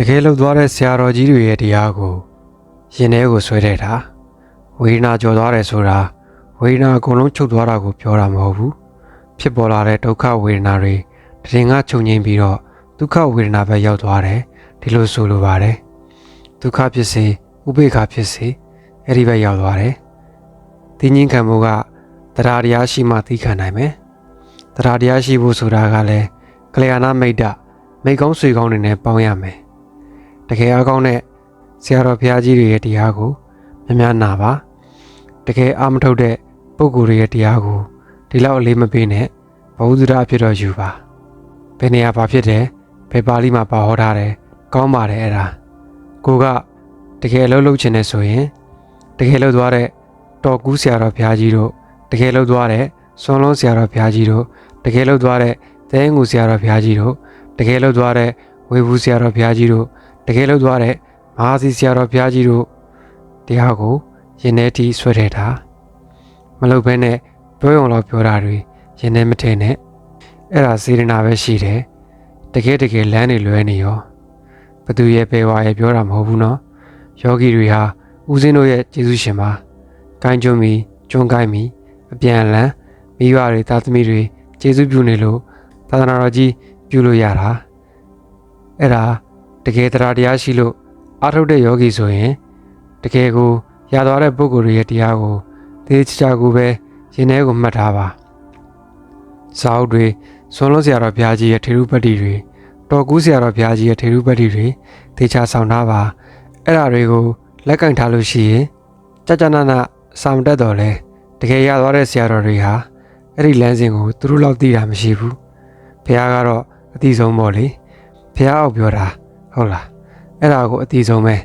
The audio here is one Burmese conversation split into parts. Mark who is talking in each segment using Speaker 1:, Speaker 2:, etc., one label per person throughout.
Speaker 1: တကယ်လို့သွားတဲ့ဆရာတော်ကြီးတွေရဲ့တရားကိုရင်ထဲကိုဆွဲတဲ့တာဝေဒနာကြော်သွားတယ်ဆိုတာဝေဒနာအကုန်လုံးချုပ်သွားတာကိုပြောတာမဟုတ်ဘူးဖြစ်ပေါ်လာတဲ့ဒုက္ခဝေဒနာတွေတရင်ကချုပ်ငိမ့်ပြီးတော့ဒုက္ခဝေဒနာပဲရောက်သွားတယ်ဒီလိုဆိုလိုပါတယ်ဒုက္ခဖြစ်စေဥပေက္ခဖြစ်စေအဲ့ဒီပဲရောက်သွားတယ်တင်းငင်းခံမှုကတရားတရားရှိမှသိခံနိုင်မယ်တရားတရားရှိဖို့ဆိုတာကလည်းကလျာဏမိတ်တမိတ်ကောင်းဆွေကောင်းတွေနဲ့ပေါင်းရမယ် တကယ်အကောင်းတဲ့ဆရာတော်ဘုရားကြီးတွေရဲ့တရားကိုများများနာပါတကယ်အာမထုတ်တဲ့ပုဂ္ဂိုလ်တွေရဲ့တရားကိုဒီလောက်အလေးမပေးနဲ့ဘဝဇ္ဇရာအဖြစ်တော့ယူပါဘယ်နေရာဘာဖြစ်တယ်ဘယ်ပါဠိမှာပါဟောထားတယ်ကောင်းပါတယ်အဲ့ဒါကိုကတကယ်အလုပ်လုပ်ချင်နေဆိုရင်တကယ်လုပ်သွားတဲ့တော်ကူးဆရာတော်ဘုရားကြီးတို့တကယ်လုပ်သွားတဲ့ဆွန်လုံးဆရာတော်ဘုရားကြီးတို့တကယ်လုပ်သွားတဲ့သဲငူဆရာတော်ဘုရားကြီးတို့တကယ်လုပ်သွားတဲ့ဝေဘူးဆရာတော်ဘုရားကြီးတို့ တကယ်လုပ်သွားတဲ့မဟာစီဆရာတော်ဘုရားကြီးတို့တရားကိုရင်ထဲထိဆွဲထည့်တာမလုပ်ဘဲနဲ့ပြောရုံတော့ပြောတာတွေရင်ထဲမထည့်နဲ့အဲ့ဒါစေရနာပဲရှိတယ်တကယ်တကယ်လမ်းတွေလွဲနေရောဘသူရဲ့ပေဝါရဲ့ပြောတာမဟုတ်ဘူးနော်ယောဂီတွေဟာဦးစင်းတို့ရဲ့ကျေးဇူးရှင်ပါကိုင်းကျွန်းမီကျွန်းကိုင်းမီအပြန်အလှန်မိဘတွေသားသမီးတွေကျေးဇူးပြုနေလို့သာသနာတော်ကြီးပြုလို့ရတာအဲ့ဒါ တကယ်တရားတရားရှိလို့အားထုတ်တဲ့ယောဂီဆိုရင်တကယ်ကိုရသွားတဲ့ပုဂ္ဂိုလ်တွေရဲ့တရားကိုသေချာချာကိုပဲရင်ထဲကိုမှတ်ထားပါစာအုပ်တွေဆွန်လုံးဆရာတော်ဘုရားကြီးရဲ့ထေရုပတ္တိတွေတော်ကူးဆရာတော်ဘုရားကြီးရဲ့ထေရုပတ္တိတွေသေချာဆောင်ထားပါအဲ့ဒါတွေကိုလက်ကင်ထားလို့ရှိရင်ကြကြနာနာစာမတက်တော့လဲတကယ်ရသွားတဲ့ဆရာတော်တွေဟာအဲ့ဒီလမ်းစဉ်ကိုသူတို့လောက်သိတာမရှိဘူးဘုရားကတော့အတိဆုံးပေါ့လေဘုရားအောက်ပြောတာ ဟုတ်လားအဲ့ဒါကိုအတိဆုံးပဲ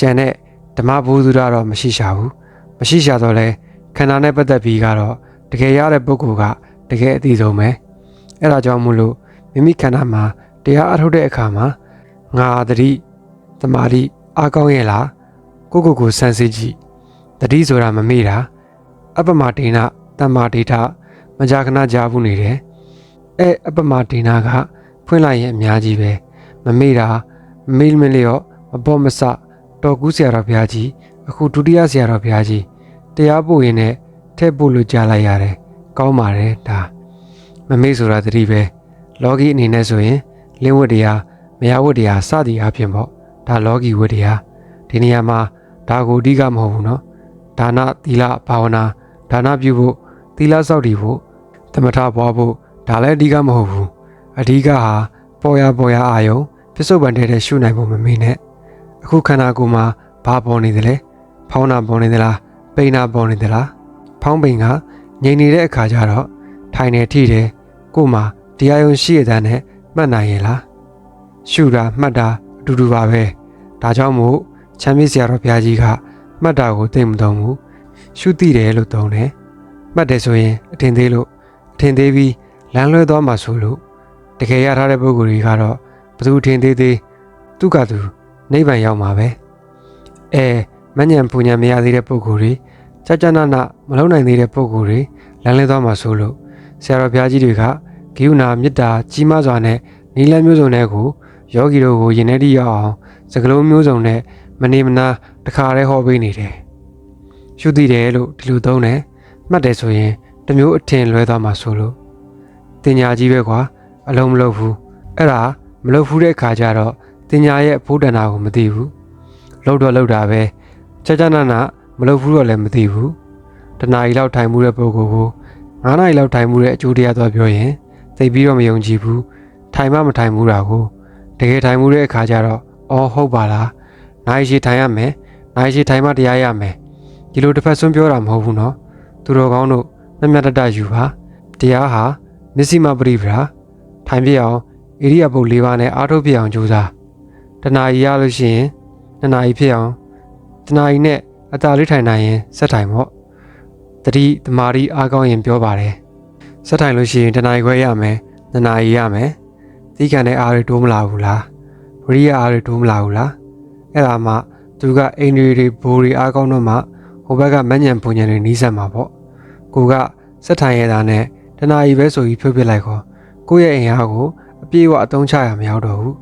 Speaker 1: ကြံတဲ့ဓမ္မဘုသူရတော့မရှိရှာဘူးမရှိရှာတော့လဲခန္ဓာနဲ့ပတ်သက်ပြီးကတော့တကယ်ရတဲ့ပုဂ္ဂိုလ်ကတကယ်အတိဆုံးပဲအဲ့ဒါကြောင့်မို့လို့မိမိခန္ဓာမှာတရားအထုတ်တဲ့အခါမှာငါတတိတမာတိအားကောင်းရဲ့လားကိုကိုကိုစမ်းစစ်ကြည့်တတိဆိုတာမမေ့တာအပ္ပမဒိဏတမ္မာဒိဋ္ဌမကြာခဏကြားဘူးနေတယ်အဲအပ္ပမဒိဏကဖွင့်လိုက်ရင်အများကြီးပဲမမေ့တာ မမေ့မလျော့မပေါ်မဆတော်ကူးဆရာတော်ဘုရားကြီးအခုဒုတိယဆရာတော်ဘုရားကြီးတရားပို့ရင်လည်းထည့်ပို့လို့ကြားလိုက်ရတယ်ကောင်းပါတယ်ဒါမမေ့ဆိုတာတတိပဲလောကီအနေနဲ့ဆိုရင်လင်းဝတ်တရားမယားဝတ်တရားစသည်အပြင်ပေါ့ဒါလောကီဝတ်တရားဒီနေရာမှာဒါကိုအဓိကမဟုတ်ဘူးเนาะဒါနသီလဘာဝနာဒါနပြုဖို့သီလစောင့်တည်ဖို့သမထပွားဖို့ဒါလည်းအဓိကမဟုတ်ဘူးအဓိကဟာပေါ်ရပေါ်ရအာယုံ ပြစ္ဆုတ်ပန်တဲ့ရှုနိုင်ဖို့မမေ့နဲ့အခုခန္ဓာကိုယ်မှာဘာပေါ်နေသလဲဖောင်းနာပေါ်နေသလားပိန်နာပေါ်နေသလားဖောင်းပိန်ကငြိမ်နေတဲ့အခါကျတော့ထိုင်နေထိတယ်ကို့မှာတရားယုံရှိရတဲ့နဲ့မှတ်နိုင်ရဲ့လားရှုတာမှတ်တာအတူတူပါပဲဒါကြောင့်မို့ချမ်းမြေ့ဆရာတော်ဘုရားကြီးကမှတ်တာကိုသိမသုံးဘူးရှုသိတယ်လို့သုံးတယ်မှတ်တယ်ဆိုရင်အထင်သေးလို့အထင်သေးပြီးလမ်းလွဲသွားမှဆိုလို့တကယ်ရထားတဲ့ပုဂ္ဂိုလ်တွေကတော့ ဘသူထင်သေးသေးသူကသူနိဗ္ဗာန်ရောက်မှာပဲအဲမညံပူညံမရသေးတဲ့ပုဂ္ဂိုလ်တွေကြကြနာနာမလုံနိုင်သေးတဲ့ပုဂ္ဂိုလ်တွေလမ်းလဲသွားမှဆိုလို့ဆရာတော်ဘုရားကြီးတွေကဂိယုနာမေတ္တာကြီးမားစွာနဲ့နီလန်းမျိုးစုံတဲ့ကိုယောဂီတို့ကိုယင်နေတိရောက်အောင်စကလုံးမျိုးစုံနဲ့မနေမနာတခါတည်းဟောပေးနေတယ်ရှုသိတယ်လို့ဒီလိုသုံးတယ်မှတ်တယ်ဆိုရင်တစ်မျိုးအထင်လွဲသွားမှဆိုလို့တင်ညာကြီးပဲကွာအလုံးမလုံးဘူးအဲ့ဒါ မလုံးဘူးတဲ့ခါကျတော့တင်ညာရဲ့အဖို့တန်တာကိုမသိဘူးလောက်တော့လောက်တာပဲကြကြနာနာမလုံးဘူးတော့လည်းမသိဘူးတနားရီလောက်ထိုင်မှုတဲ့ပုဂ္ဂိုလ်ကို9နာရီလောက်ထိုင်မှုတဲ့အကျိုးတရားတော့ပြောရင်သိပြီးတော့မယုံကြည်ဘူးထိုင်မှမထိုင်ဘူးတာကိုတကယ်ထိုင်မှုတဲ့အခါကျတော့အော်ဟုတ်ပါလားနိုင်ရှိထိုင်ရမယ်နိုင်ရှိထိုင်မှတရားရမယ်ဒီလိုတစ်ဖက်ဆွန်းပြောတာမဟုတ်ဘူးနော်သူတော်ကောင်းတို့မျက်မျက်တတယူပါတရားဟာမစ္စည်းမပရိပရာထိုင်ပြအောင် ဣရိယာပုတ်၄ပါးနဲ့အားထုတ်ပြအောင်ကြိုးစားတဏှာကြီးရလို့ရှိရင်တဏှာကြီးဖြစ်အောင်တဏှာကြီးနဲ့အတာလေးထိုင်နိုင်ရင်စက်ထိုင်ပေါ့တတိတမာရီအားကောင်းရင်ပြောပါတယ်စက်ထိုင်လို့ရှိရင်တဏှာကြီးခွဲရမယ်တဏှာကြီးရမယ်သီးခံတဲ့အားတွေတိုးမလာဘူးလားဝရိယအားတွေတိုးမလာဘူးလားအဲ့ဒါမှသူကအိန္ဒြေတွေဘိုးတွေအားကောင်းတော့မှဟိုဘက်ကမညံပုံညံတွေနီးစပ်မှာပေါ့ကိုကစက်ထိုင်ရတာနဲ့တဏှာကြီးပဲဆိုပြီးဖြုတ်ပစ်လိုက်ခေါ်ကိုယ့်ရဲ့အိမ်အားကို အပြေးအဝအသုံးချရမရောက်တော့ဘူး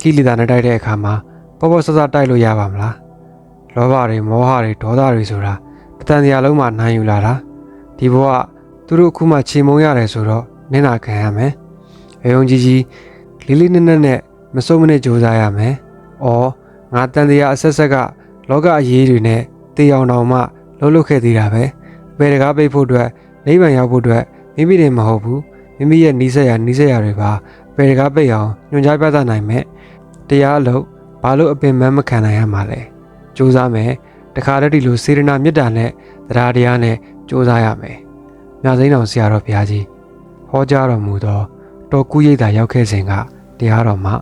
Speaker 1: ကကိလေသာနဲ့တိုက်တဲ့အခါမှာပေါ့ပေါ့ဆဆတိုက်လို့ရပါမလားလောဘတွေမောဟတွေဒေါသတွေဆိုတာတတန်တရားလုံးမှာနိုင်ယူလာတာဒီဘဝသူတို့အခုမှချိန်မုံရတယ်ဆိုတော့နင့်နာခံရမယ်အယုံကြည်ကြီးလေးလေးနက်နက်နဲ့မစုံမနစ်ကြိုးစားရမယ်အော်ငါတန်တရားအဆက်ဆက်ကလောကအရေးတွေနဲ့တေးအောင်တော်မှလှုပ်လှုပ်ခဲ့သေးတာပဲအပေတကားပိတ်ဖို့အတွက်နိဗ္ဗာန်ရောက်ဖို့အတွက်မိမိတွေမဟုတ်ဘူး မိမိရဲ့နီးစက်ရနီးစက်ရတွေပါအပေတကားပိတ်အောင်ညွှန်ကြားပြသနိုင်မဲ့တရားအလုပ်ဘာလို့အပင်မမခံနိုင်ရမှာလဲစူးစမ်းမယ်တခါတည်းဒီလိုစေရနာမေတ္တာနဲ့တရားတရားနဲ့စူးစမ်းရမယ်မြတ်စိန်တော်ဆရာတော်ဘုရားကြီးဟောကြားတော်မူသောတော်ကူရိပ်သာရောက်ခဲ့စဉ်ကတရားတော်မှာ